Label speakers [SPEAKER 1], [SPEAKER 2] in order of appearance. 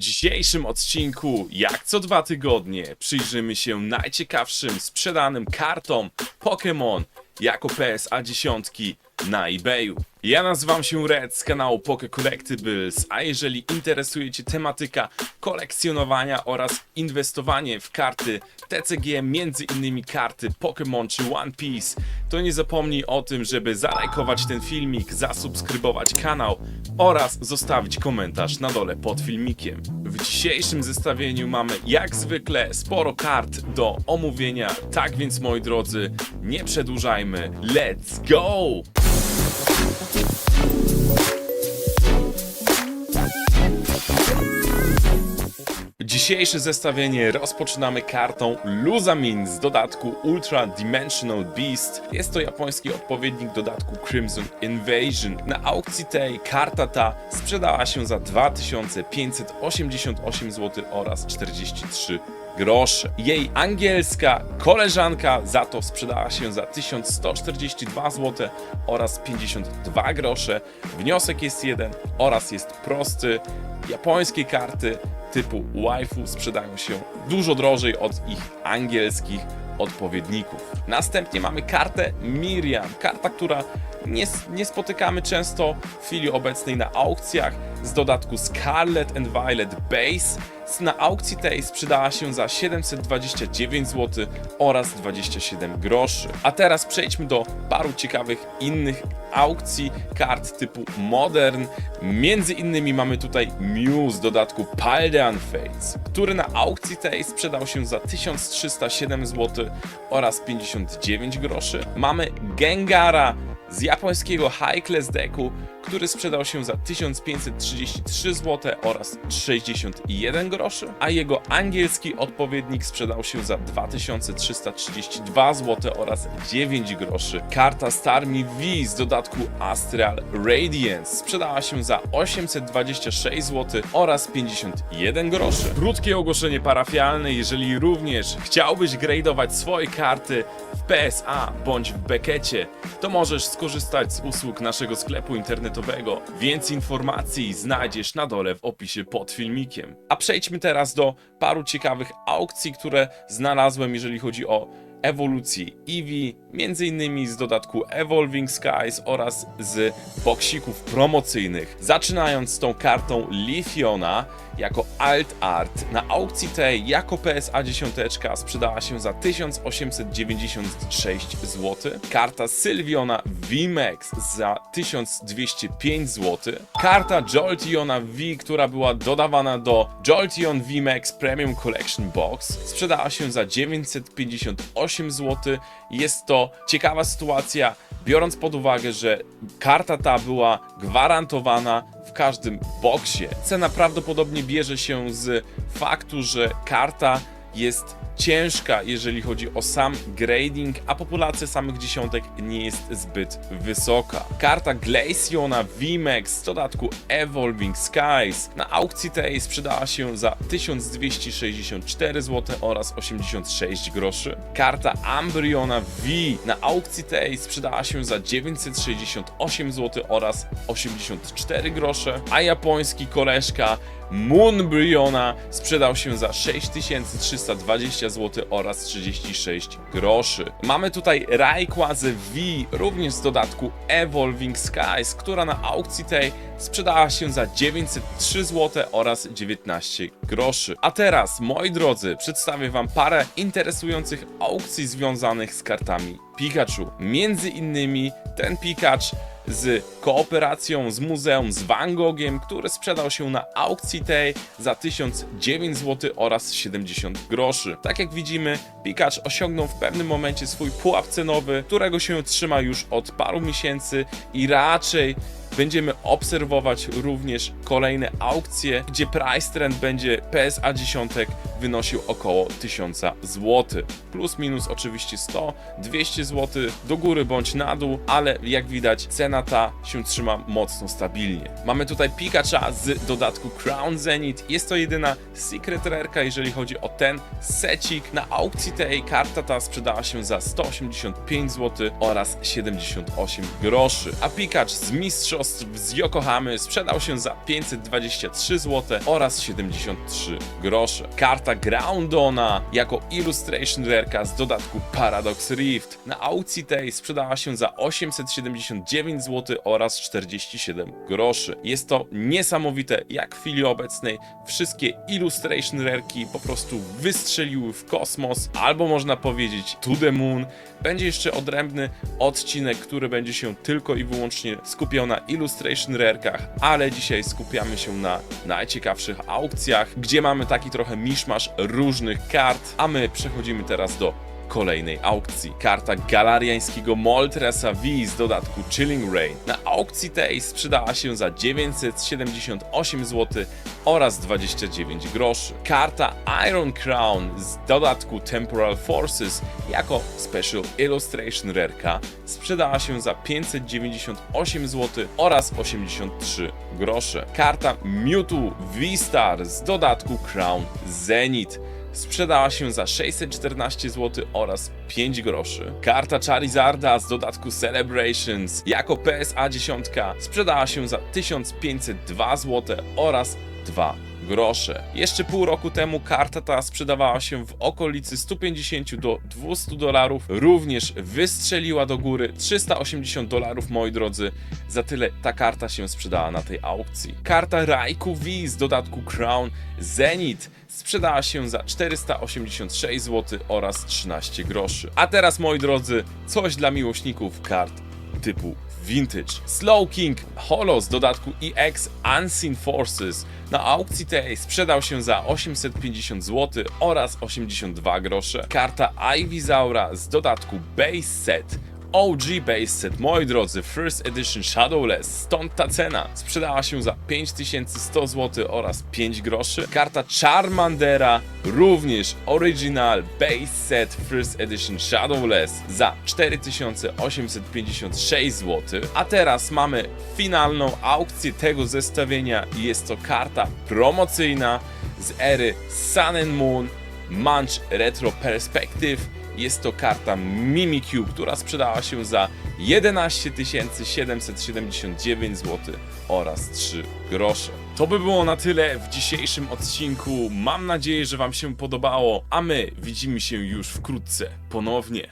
[SPEAKER 1] dzisiejszym odcinku, jak co dwa tygodnie, przyjrzymy się najciekawszym sprzedanym kartom Pokémon jako PSA 10 na eBayu. Ja nazywam się Red z kanału Poke Collectibles, a jeżeli interesuje Cię tematyka kolekcjonowania oraz inwestowanie w karty TCG, między innymi karty Pokémon czy One Piece, to nie zapomnij o tym, żeby zalajkować ten filmik, zasubskrybować kanał oraz zostawić komentarz na dole pod filmikiem. W dzisiejszym zestawieniu mamy jak zwykle sporo kart do omówienia, tak więc moi drodzy, nie przedłużajmy, let's go! Dzisiejsze zestawienie rozpoczynamy kartą Luzamin z dodatku Ultra Dimensional Beast. Jest to japoński odpowiednik dodatku Crimson Invasion. Na aukcji tej karta ta sprzedała się za 2588 zł oraz 43 Jej angielska koleżanka za to sprzedała się za 1142 zł oraz 52 grosze. Wniosek jest jeden oraz jest prosty. Japońskie karty typu waifu sprzedają się dużo drożej od ich angielskich odpowiedników. Następnie mamy kartę Miriam, karta, która nie, nie spotykamy często w chwili obecnej na aukcjach z dodatku Scarlet and Violet Base. Na aukcji tej sprzedała się za 729 zł oraz 27 groszy. A teraz przejdźmy do paru ciekawych innych aukcji kart typu Modern. Między innymi mamy tutaj Mew z dodatku Paldean Fates, który na aukcji tej sprzedał się za 1307 zł oraz 59 groszy. Mamy Gengara z japońskiego High Class Decku, który sprzedał się za 1533 zł oraz 61 groszy, a jego angielski odpowiednik sprzedał się za 2332 zł oraz 9 groszy. Karta Starmie V z dodatku Astral Radiance sprzedała się za 826 zł oraz 51 groszy. Krótkie ogłoszenie parafialne, jeżeli również chciałbyś gradeować swoje karty w PSA bądź w Bekecie, to możesz skorzystać z usług naszego sklepu internetowego. Więcej informacji znajdziesz na dole w opisie pod filmikiem. A przejdźmy teraz do paru ciekawych aukcji, które znalazłem, jeżeli chodzi o ewolucję Eevee, między innymi z dodatku Evolving Skies oraz z boksików promocyjnych. Zaczynając z tą kartą Lithiona jako Alt Art. Na aukcji tej jako PSA 10 sprzedała się za 1896 zł. Karta Sylviona VMAX za 1205 zł. Karta Joltiona V, która była dodawana do Joltion VMAX Premium Collection Box, sprzedała się za 958 zł. Jest to ciekawa sytuacja, biorąc pod uwagę, że karta ta była gwarantowana w każdym boksie. Cena prawdopodobnie bierze się z faktu, że karta jest ciężka, jeżeli chodzi o sam grading, a populacja samych dziesiątek nie jest zbyt wysoka. Karta Glaciona VMAX z dodatku Evolving Skies na aukcji tej sprzedała się za 1264 zł oraz 86 groszy. Karta Ambryona V na aukcji tej sprzedała się za 968 zł oraz 84 grosze, a japoński koleżka Moonbryona sprzedał się za 6320 zł oraz 36 groszy. Mamy tutaj Rayquaza V, również z dodatku Evolving Skies, która na aukcji tej sprzedała się za 903 zł oraz 19 groszy. A teraz, moi drodzy, przedstawię Wam parę interesujących aukcji związanych z kartami Pikachu. Między innymi ten Pikachu z kooperacją z muzeum z Van Gogiem, który sprzedał się na aukcji tej za 1009 zł oraz 70 groszy. Tak jak widzimy, Pikachu osiągnął w pewnym momencie swój pułap cenowy, którego się trzyma już od paru miesięcy i raczej Będziemy obserwować również kolejne aukcje, gdzie price trend będzie PSA 10 wynosił około 1000 zł. Plus minus oczywiście 100, 200 zł do góry bądź na dół, ale jak widać cena ta się trzyma mocno stabilnie. Mamy tutaj Pikacha z dodatku Crown Zenith. Jest to jedyna secret rarka, jeżeli chodzi o ten secik. Na aukcji tej karta ta sprzedała się za 185 zł oraz 78 groszy. A Pikachu z mistrzostw z Yokohamy sprzedał się za 523 zł oraz 73 grosze. Karta Groundona jako Illustration Rareka z dodatku Paradox Rift na aukcji tej sprzedała się za 879 zł oraz 47 groszy. Jest to niesamowite, jak w chwili obecnej wszystkie Illustration Rareki po prostu wystrzeliły w kosmos, albo można powiedzieć to the moon. Będzie jeszcze odrębny odcinek, który będzie się tylko i wyłącznie skupiał na Illustration Rarkach, ale dzisiaj skupiamy się na najciekawszych aukcjach, gdzie mamy taki trochę miszmasz różnych kart, a my przechodzimy teraz do kolejnej aukcji. Karta galariańskiego Moltresa V z dodatku Chilling Rain. Na aukcji tej sprzedała się za 978 zł oraz 29 groszy. Karta Iron Crown z dodatku Temporal Forces jako Special Illustration Rareka sprzedała się za 598 zł oraz 83 grosze. Karta Mewtwo V-Star z dodatku Crown Zenith sprzedała się za 614 zł oraz 5 groszy. Karta Charizarda z dodatku Celebrations jako PSA 10 sprzedała się za 1502 zł oraz 2 grosze. Jeszcze pół roku temu karta ta sprzedawała się w okolicy 150 do 200 dolarów. Również wystrzeliła do góry 380 dolarów, moi drodzy. Za tyle ta karta się sprzedała na tej aukcji. Karta Raikou V z dodatku Crown Zenith sprzedała się za 486 zł oraz 13 groszy. A teraz, moi drodzy, coś dla miłośników kart typu Vintage. Slow King Holo z dodatku EX Unseen Forces na aukcji tej sprzedał się za 850 zł oraz 82 grosze. Karta Ivysaura z dodatku Base Set OG Base Set, moi drodzy, First Edition Shadowless, stąd ta cena. Sprzedała się za 5100 zł oraz 5 groszy. Karta Charmandera, również Original Base Set First Edition Shadowless za 4856 zł. A teraz mamy finalną aukcję tego zestawienia jest to karta promocyjna z ery Sun and Moon Munch Retro Perspective jest to karta Mimikyu, która sprzedała się za 11 779 zł oraz 3 grosze. To by było na tyle w dzisiejszym odcinku. Mam nadzieję, że Wam się podobało, a my widzimy się już wkrótce ponownie.